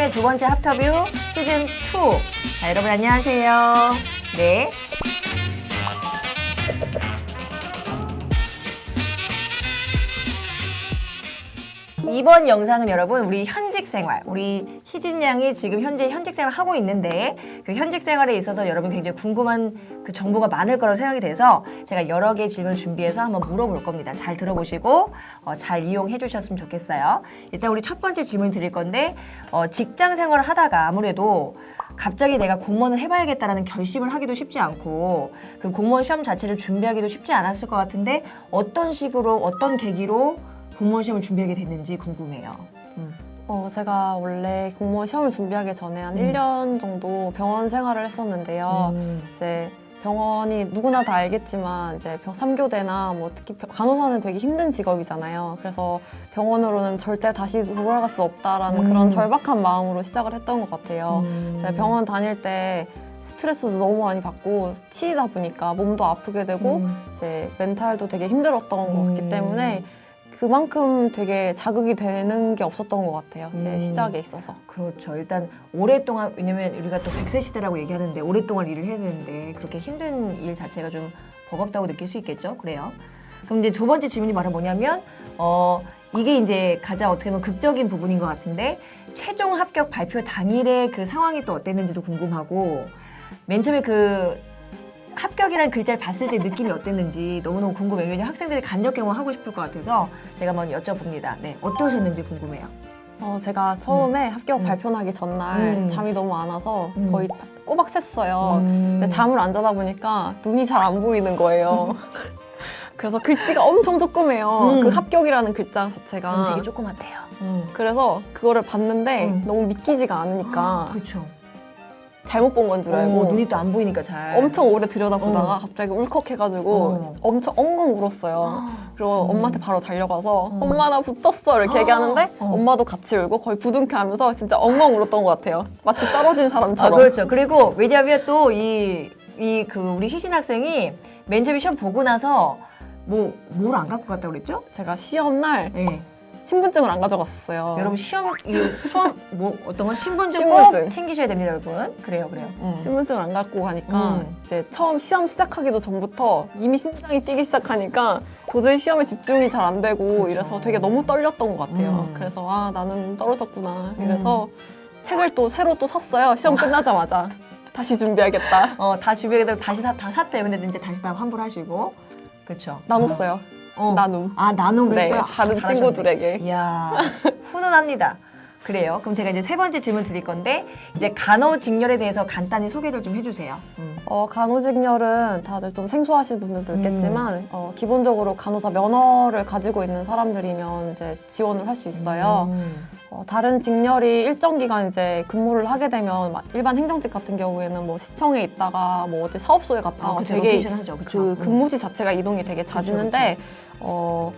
희진쌤의 두 번째 합터뷰 시즌 2. 자, 여러분 안녕하세요. 네. 이번 영상은 여러분 우리 현직 생활, 우리 희진 양이 지금 현재 현직 생활을 하고 있는데 그 현직 생활에 있어서 여러분 굉장히 궁금한 그 정보가 많을 거라고 생각이 돼서 제가 여러 개의 질문을 준비해서 한번 물어볼 겁니다. 잘 들어보시고 어, 잘 이용해 주셨으면 좋겠어요. 일단 우리 첫 번째 질문 드릴 건데 어, 직장 생활을 하다가 아무래도 갑자기 내가 공무원을 해봐야겠다라는 결심을 하기도 쉽지 않고 그 공무원 시험 자체를 준비하기도 쉽지 않았을 것 같은데 어떤 식으로 어떤 계기로 공무원 시험을 준비하게 됐는지 궁금해요. 음. 어, 제가 원래 공무원 시험을 준비하기 전에 한 음. 1년 정도 병원 생활을 했었는데요. 음. 이제 병원이 누구나 다 알겠지만 이제 병 3교대나 뭐 특히 병- 간호사는 되게 힘든 직업이잖아요. 그래서 병원으로는 절대 다시 돌아갈 수 없다라는 음. 그런 절박한 마음으로 시작을 했던 것 같아요. 음. 제가 병원 다닐 때 스트레스도 너무 많이 받고 치이다 보니까 몸도 아프게 되고 음. 이제 멘탈도 되게 힘들었던 것 같기 음. 때문에 그만큼 되게 자극이 되는 게 없었던 것 같아요. 제 음. 시작에 있어서. 그렇죠. 일단 오랫동안 왜냐면 우리가 또 100세 시대라고 얘기하는데 오랫동안 일을 해야 되는데 그렇게 힘든 일 자체가 좀 버겁다고 느낄 수 있겠죠. 그래요. 그럼 이제 두 번째 질문이 바로 뭐냐면 어 이게 이제 가장 어떻게 보면 극적인 부분인 것 같은데 최종 합격 발표 당일의 그 상황이 또 어땠는지도 궁금하고 맨 처음에 그 합격이라는 글자를 봤을 때 느낌이 어땠는지 너무너무 궁금해요. 왜냐면 학생들이 간접 경험하고 싶을 것 같아서 제가 한번 여쭤봅니다. 네, 어떠셨는지 궁금해요. 어, 제가 처음에 합격 음. 발표 나기 전날 음. 잠이 너무 안 와서 음. 거의 꼬박 샜어요. 음. 근데 잠을 안 자다 보니까 눈이 잘 안 보이는 거예요. 그래서 글씨가 엄청 조그매요. 음. 그 합격이라는 글자 자체가. 되게 조그맣대요. 그래서 그거를 봤는데 음. 너무 믿기지가 않으니까 그렇죠. 잘못 본 건 줄 알고 눈이 또 안 보이니까 잘. 엄청 오래 들여다보다가 어. 갑자기 울컥해가지고 어. 엄청 엉엉 울었어요. 아, 그리고 음. 엄마한테 바로 달려가서 음. 엄마 나 붙었어 이렇게 아. 얘기하는데 어. 엄마도 같이 울고 거의 부둥켜하면서 진짜 엉엉 울었던 것 같아요. 마치 떨어진 아, 사람처럼. 그렇죠. 그리고 왜냐하면 또 이 이 그 우리 희신 학생이 맨 처음에 시험 보고 나서 뭐 뭘 안 갖고 갔다 고 그랬죠? 제가 시험 날 네. 신분증을 안 가져갔어요. 여러분 시험 이 수험 뭐 어떤 건 신분증, 신분증. 꼭 챙기셔야 됩니다, 여러분. 그래요, 그래요. 음. 신분증을 안 갖고 가니까 음. 이제 처음 시험 시작하기도 전부터 이미 심장이 뛰기 시작하니까 도저히 시험에 집중이 잘 안 되고 그렇죠. 이래서 되게 너무 떨렸던 것 같아요. 음. 그래서 아 나는 떨어졌구나. 이래서 책을 또 새로 또 샀어요. 시험 끝나자마자 다시 준비하겠다. 어, 다 주변에다 다시 다, 다 샀대요. 근데 이제 다시 다 환불하시고. 그렇죠. 나눴어요. 어. 나눔. 아, 나눔을 네, 했어요? 아, 다른 잘하셨네. 친구들에게. 이야, 훈훈합니다. 그래요. 그럼 제가 이제 세 번째 질문 드릴 건데 이제 간호직렬에 대해서 간단히 소개를 좀 해주세요. 음. 어, 간호직렬은 다들 좀 생소하신 분들도 음. 있겠지만 어, 기본적으로 간호사 면허를 가지고 있는 사람들이면 이제 지원을 할 수 있어요. 음. 어, 다른 직렬이 일정 기간 이제 근무를 하게 되면 막 일반 행정직 같은 경우에는 뭐 시청에 있다가 뭐 어디 사업소에 갔다가 아, 그쵸, 되게 로테이션 하죠. 그 음. 근무지 자체가 이동이 되게 잦은데 어,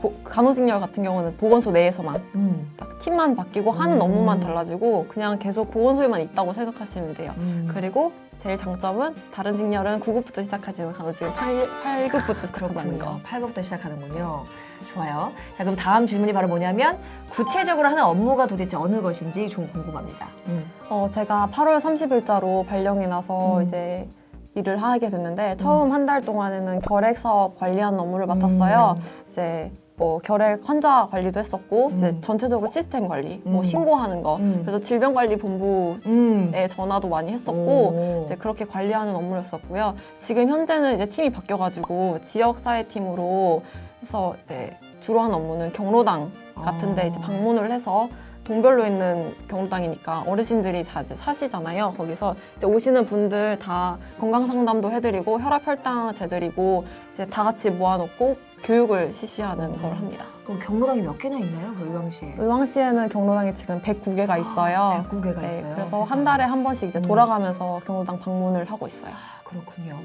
보- 간호직렬 같은 경우는 보건소 내에서만 음. 딱 팀만 바뀌고 하는 음. 업무만 달라지고 그냥 계속 보건소에만 있다고 생각하시면 돼요. 음. 그리고 제일 장점은 다른 직렬은 9급부터 시작하지만 간호직은 8, 8급부터 시작하는 거. 8급부터 시작하는군요. 좋아요. 자, 그럼 다음 질문이 바로 뭐냐면 구체적으로 하는 업무가 도대체 어느 것인지 좀 궁금합니다. 음. 어, 제가 8월 30일자로 발령이 나서 음. 이제 일을 하게 됐는데 처음 한 달 동안에는 결핵 사업 관리하는 업무를 맡았어요. 이제 뭐 결핵 환자 관리도 했었고 음. 이제 전체적으로 시스템 관리, 뭐 음. 신고하는 거. 음. 그래서 질병관리본부에 음. 전화도 많이 했었고 오. 이제 그렇게 관리하는 업무를 했었고요. 지금 현재는 이제 팀이 바뀌어가지고 지역 사회 팀으로 해서 이제 주로 하는 업무는 경로당 같은데 아. 이제 방문을 해서 동별로 있는 경로당이니까 어르신들이 다 이제 사시잖아요. 거기서 이제 오시는 분들 다 건강 상담도 해드리고 혈압 혈당 재드리고 이제 다 같이 모아놓고 교육을 실시하는 걸 합니다. 그럼 경로당이 몇 개나 있나요? 그 의왕시에? 의왕시에는 경로당이 지금 109개가 있어요. 109개가 네, 있어요. 그래서 한 달에 한 번씩 이제 음. 돌아가면서 경로당 방문을 하고 있어요. 아, 그렇군요.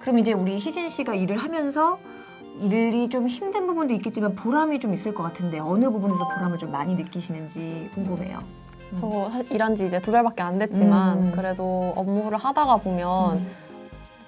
그럼 이제 우리 희진 씨가 일을 하면서 일이 좀 힘든 부분도 있겠지만 보람이 좀 있을 것 같은데 어느 부분에서 보람을 좀 많이 느끼시는지 궁금해요. 저 사- 일한 지 이제 두 달밖에 안 됐지만 음. 그래도 업무를 하다가 보면 음.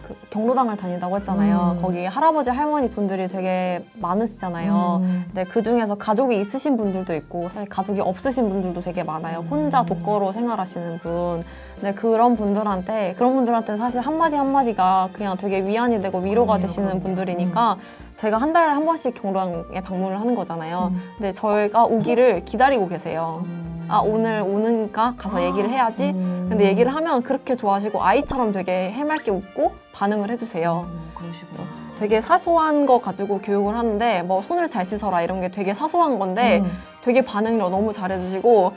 그 경로당을 다닌다고 했잖아요. 음. 거기 할아버지 할머니 분들이 되게 많으시잖아요. 음. 근데 그 중에서 가족이 있으신 분들도 있고 사실 가족이 없으신 분들도 되게 많아요. 혼자 음. 독거로 생활하시는 분. 근데 그런 분들한테 그런 분들한테는 사실 한 마디 한 마디가 그냥 되게 위안이 되고 위로가 음, 되시는 그럼요. 분들이니까 제가 한 달에 한 번씩 경로당에 방문을 하는 거잖아요. 음. 근데 저희가 오기를 기다리고 계세요. 아 오늘 오는가 가서 얘기를 해야지. 음. 근데 얘기를 하면 그렇게 좋아하시고 아이처럼 되게 해맑게 웃고 반응을 해주세요. 음, 그러시구나. 되게 사소한 거 가지고 교육을 하는데 뭐 손을 잘 씻어라 이런 게 되게 사소한 건데 음. 되게 반응을 너무 잘해주시고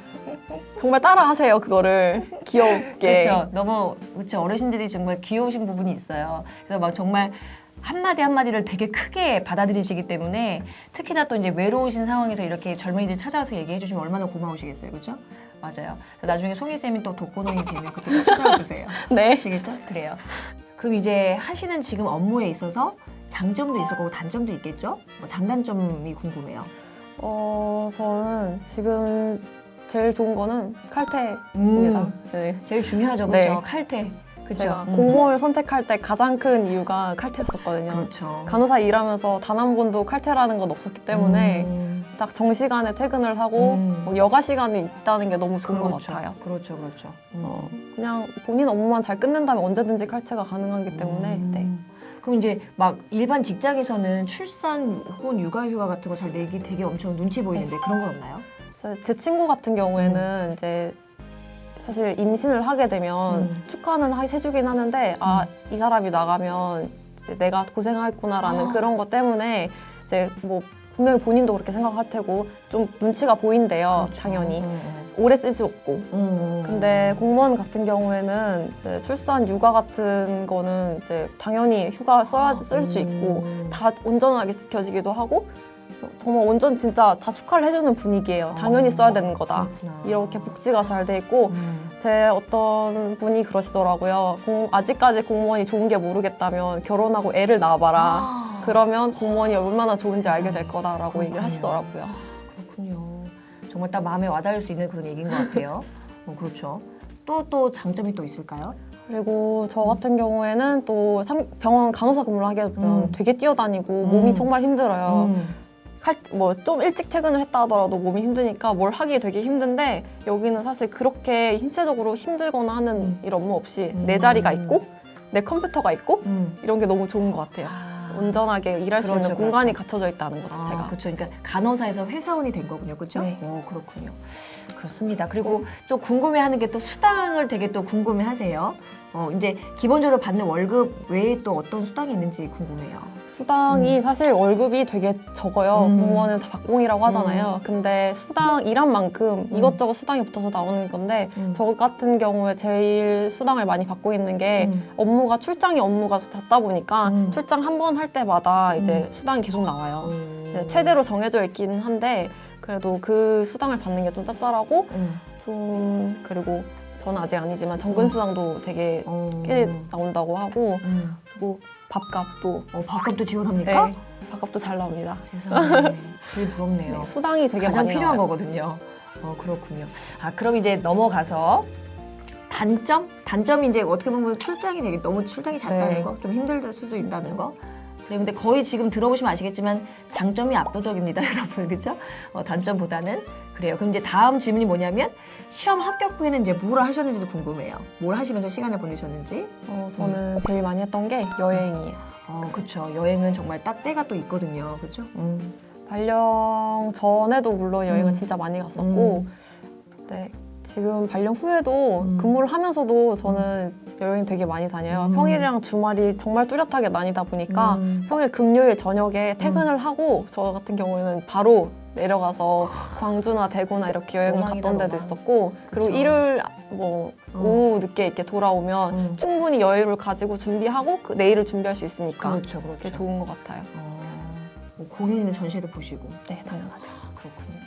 정말 따라하세요 그거를 귀엽게. 그렇죠. 너무 그렇죠. 어르신들이 정말 귀여우신 부분이 있어요. 그래서 막 정말 한마디 한마디를 되게 크게 받아들이시기 때문에 특히나 또 이제 외로우신 상황에서 이렇게 젊은이들 찾아와서 얘기해 주시면 얼마나 고마우시겠어요. 그렇죠? 맞아요. 나중에 송이 쌤이 또 독거노인이 되면 그때 또 찾아와 주세요. 네. 아시겠죠? 그래요. 그럼 이제 하시는 지금 업무에 있어서 장점도 있을 거고 단점도 있겠죠? 뭐 장단점이 궁금해요. 어 저는 지금 제일 좋은 거는 칼퇴입니다. 음, 네. 제일 중요하죠. 네. 그렇죠? 칼퇴. 그렇죠. 제가 음. 공무원을 선택할 때 가장 큰 이유가 칼퇴였었거든요. 그렇죠. 간호사 일하면서 단 한 번도 칼퇴라는 건 없었기 때문에 음. 딱 정시간에 퇴근을 하고 음. 뭐 여가 시간이 있다는 게 너무 좋은 것 그렇죠. 같아요. 그렇죠, 그렇죠. 어, 그냥 본인 업무만 잘 끝낸다면 언제든지 칼퇴가 가능하기 때문에 음. 네. 그럼 이제 막 일반 직장에서는 출산 혹은 육아휴가 같은 거 잘 내기 되게 엄청 눈치 보이는데 그런 건 없나요? 저- 제 친구 같은 경우에는 음. 이제 사실 임신을 하게 되면 음. 축하는 하- 해주긴 하는데 아 이 사람이 나가면 이제 내가 고생하겠구나라는 아. 그런 것 때문에 이제 뭐 분명히 본인도 그렇게 생각할 테고 좀 눈치가 보인대요 그렇죠. 당연히 음, 오래 쓰지 없고 음. 음. 근데 공무원 같은 경우에는 이제 출산 육아 같은 거는 이제 당연히 휴가 써야 쓸 수 있고 음. 다 온전하게 지켜지기도 하고 정말 온전 진짜 다 축하를 해주는 분위기예요. 당연히 써야 되는 거다. 아, 그렇구나. 이렇게 복지가 잘 돼 있고 음. 제 어떤 분이 그러시더라고요. 공- 아직까지 공무원이 좋은 게 모르겠다면 결혼하고 애를 낳아봐라. 아, 그러면 공무원이 얼마나 좋은지 알게 될 거다라고 그렇군요. 얘기를 하시더라고요. 그렇군요. 정말 딱 마음에 와닿을 수 있는 그런 얘기인 것 같아요. 어, 그렇죠. 또 또 장점이 또 있을까요? 그리고 저 같은 경우에는 또 삼- 병원 간호사 근무를 하게 되면 음. 되게 뛰어다니고 음. 몸이 정말 힘들어요. 음. 뭐 좀 일찍 퇴근을 했다 하더라도 몸이 힘드니까 뭘 하기 되게 힘든데 여기는 사실 그렇게 신체적으로 힘들거나 하는 음. 일 업무 없이 음. 내 자리가 있고 내 컴퓨터가 있고 음. 이런 게 너무 좋은 것 같아요. 아. 온전하게 일할 수 그렇죠, 있는 공간이 그렇죠. 갖춰져 있다는 것 자체가. 아, 그렇죠. 그러니까 간호사에서 회사원이 된 거군요, 그렇죠? 네. 오, 그렇군요. 그렇습니다. 그리고 좀 궁금해하는 게 또 수당을 되게 또 궁금해하세요. 어, 이제 기본적으로 받는 월급 외에 또 어떤 수당이 있는지 궁금해요. 수당이 사실 월급이 되게 적어요. 음. 공무원은 다 박봉이라고 하잖아요. 근데 수당 일한 만큼 음. 이것저것 수당이 붙어서 나오는 건데 음. 저 같은 경우에 제일 수당을 많이 받고 있는 게 음. 업무가 출장이 업무가 닿다 보니까 음. 출장 한 번 할 때마다 이제 음. 수당이 계속 나와요. 음. 네, 최대로 정해져 있긴 한데 그래도 그 수당을 받는 게 좀 짭짤하고 음. 좀 그리고 저는 아직 아니지만 정근 수당도 되게 어. 꽤 나온다고 하고 음. 그리고 밥값도 어, 밥값도 지원합니까? 네, 밥값도 잘 나옵니다. 세상에 제일 부럽네요. 네, 수당이 되게 가장 많이 필요한 나와요. 거거든요. 어 그렇군요. 아 그럼 이제 넘어가서 단점? 단점이 이제 어떻게 보면 출장이 되게 너무 출장이 잦다는 네. 거, 좀 힘들 수도 있다는 거. 그래 근데 거의 지금 들어보시면 아시겠지만 장점이 압도적입니다, 여러분, 그렇죠? 어, 단점보다는 그래요. 그럼 이제 다음 질문이 뭐냐면 시험 합격 후에는 이제 뭘 하셨는지도 궁금해요. 뭘 하시면서 시간을 보내셨는지. 어, 저는 제일 많이 했던 게 여행이에요. 어 그렇죠. 여행은 정말 딱 때가 또 있거든요, 그렇죠? 음. 발령 전에도 물론 여행을 음. 진짜 많이 갔었고, 네, 지금 발령 후에도 음. 근무를 하면서도 저는 여행 되게 많이 다녀요. 음. 평일이랑 주말이 정말 뚜렷하게 나뉘다 보니까 음. 평일 금요일 저녁에 퇴근을 하고 저 같은 경우에는 바로 내려가서 광주나 대구나 이렇게 여행을 로망이다, 갔던 데도 로망. 있었고 그리고 그쵸. 일요일 뭐 음. 오후 늦게 이렇게 돌아오면 음. 충분히 여유를 가지고 준비하고 그 내일을 준비할 수 있으니까 그렇죠, 그게 그렇죠. 좋은 것 같아요. 어, 뭐 공연이나 전시회도 보시고. 네, 당연하죠. 아, 그렇군요.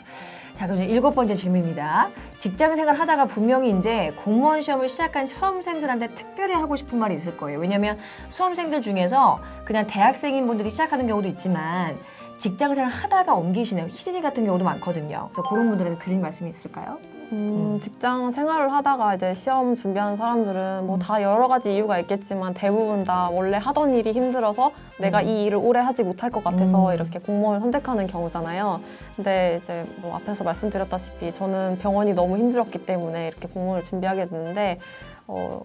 자, 그럼 이제 일곱 번째 질문입니다. 직장 생활 하다가 분명히 이제 공무원 시험을 시작한 수험생들한테 특별히 하고 싶은 말이 있을 거예요. 왜냐면 수험생들 중에서 그냥 대학생인 분들이 시작하는 경우도 있지만 직장 생활 하다가 옮기시는 희진이 같은 경우도 많거든요. 그래서 그런 분들한테 드릴 말씀이 있을까요? 음, 직장 생활을 하다가 이제 시험 준비하는 사람들은 뭐 다 여러 가지 이유가 있겠지만 대부분 다 원래 하던 일이 힘들어서 내가 음. 이 일을 오래 하지 못할 것 같아서 음. 이렇게 공무원을 선택하는 경우잖아요. 근데 이제 뭐 앞에서 말씀드렸다시피 저는 병원이 너무 힘들었기 때문에 이렇게 공무원을 준비하게 됐는데 어,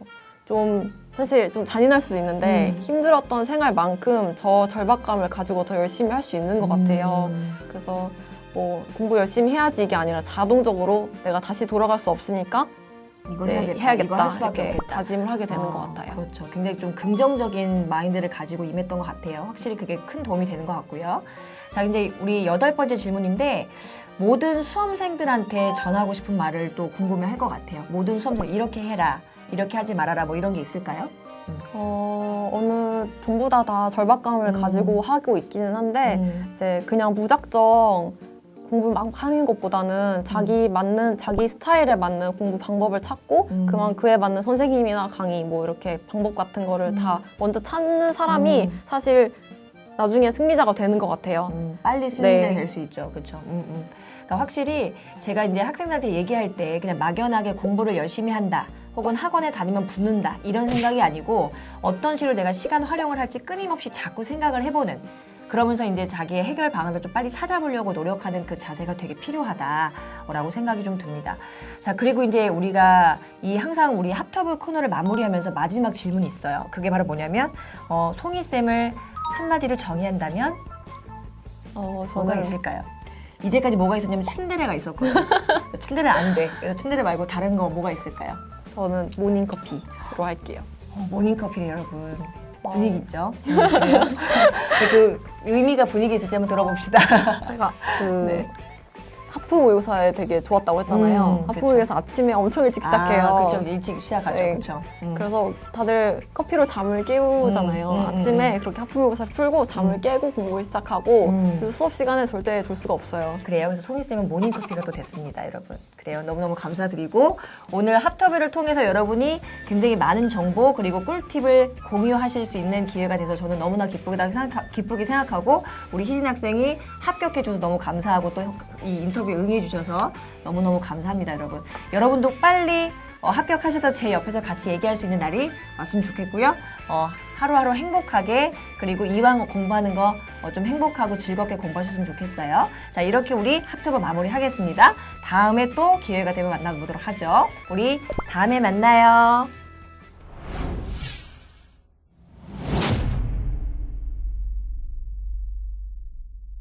좀 사실 좀 잔인할 수도 있는데 음. 힘들었던 생활만큼 저 절박감을 가지고 더 열심히 할 수 있는 것 같아요. 음. 그래서 뭐 공부 열심히 해야지 이게 아니라 자동적으로 내가 다시 돌아갈 수 없으니까 이걸 네, 해야겠다. 해야겠다 이렇게 없겠다. 다짐을 하게 되는 어, 것 같아요. 그렇죠. 굉장히 좀 긍정적인 마인드를 가지고 임했던 것 같아요. 확실히 그게 큰 도움이 되는 것 같고요. 자, 이제 우리 여덟 번째 질문인데 모든 수험생들한테 전하고 싶은 말을 또 궁금해할 것 같아요. 모든 수험생 이렇게 해라, 이렇게 하지 말아라, 뭐 이런 게 있을까요? 어, 어느 전부 다 다 절박감을 음. 가지고 하고 있기는 한데 음. 이제 그냥 무작정 공부 막 하는 것보다는 자기 맞는 자기 스타일에 맞는 공부 방법을 찾고 음. 그만 그에 맞는 선생님이나 강의 뭐 이렇게 방법 같은 거를 음. 다 먼저 찾는 사람이 음. 사실 나중에 승리자가 되는 것 같아요. 음, 빨리 승리자 네. 될수 있죠. 그렇죠. 음, 음. 그러니까 확실히 제가 이제 학생들한테 얘기할 때 그냥 막연하게 공부를 열심히 한다. 혹은 학원에 다니면 붙는다 이런 생각이 아니고 어떤 식으로 내가 시간 활용을 할지 끊임없이 자꾸 생각을 해보는 그러면서 이제 자기의 해결 방안을 좀 빨리 찾아보려고 노력하는 그 자세가 되게 필요하다라고 생각이 좀 듭니다. 자 그리고 이제 우리가 이 항상 우리 합터브 코너를 마무리하면서 마지막 질문이 있어요. 그게 바로 뭐냐면 어, 송이 쌤을 한마디로 정의한다면 어, 뭐가 있을까요? 이제까지 뭐가 있었냐면 츤데레가 있었거든요. 츤데레 안 돼. 그래서 츤데레 말고 다른 거 뭐가 있을까요? 저는 모닝커피로 할게요. 어, 모닝커피 여러분. 분위기 있죠? 그 의미가 분위기 있을지 한번 들어봅시다. 제가 그 네. 모의고사에 되게 좋았다고 했잖아요. 음, 그쵸. 모의고사 아침에 엄청 일찍 시작해요. 아, 그렇죠. 일찍 시작하죠. 네. 그렇죠. 음. 그래서 다들 커피로 잠을 깨우잖아요. 음, 음, 음, 아침에 그렇게 하프 모의고사를 풀고 잠을 음. 깨고 공부를 시작하고 음. 그리고 수업 시간에 절대 졸 수가 없어요. 그래요. 그래서 송이 쌤은 모닝커피가 또 됐습니다, 여러분. 그래요. 너무너무 감사드리고 오늘 합터뷰를 통해서 여러분이 굉장히 많은 정보 그리고 꿀팁을 공유하실 수 있는 기회가 돼서 저는 너무나 기쁘다 생각, 기쁘게 생각하고 우리 희진 학생이 합격해줘서 너무 감사하고 또 이 인터뷰에 응해 주셔서 너무너무 감사합니다, 여러분. 여러분도 빨리 어, 합격하셔서 제 옆에서 같이 얘기할 수 있는 날이 왔으면 좋겠고요. 어, 하루하루 행복하게 그리고 이왕 공부하는 거 좀 행복하고 즐겁게 공부하셨으면 좋겠어요. 자 이렇게 우리 합터버 마무리하겠습니다. 다음에 또 기회가 되면 만나보도록 하죠. 우리 다음에 만나요.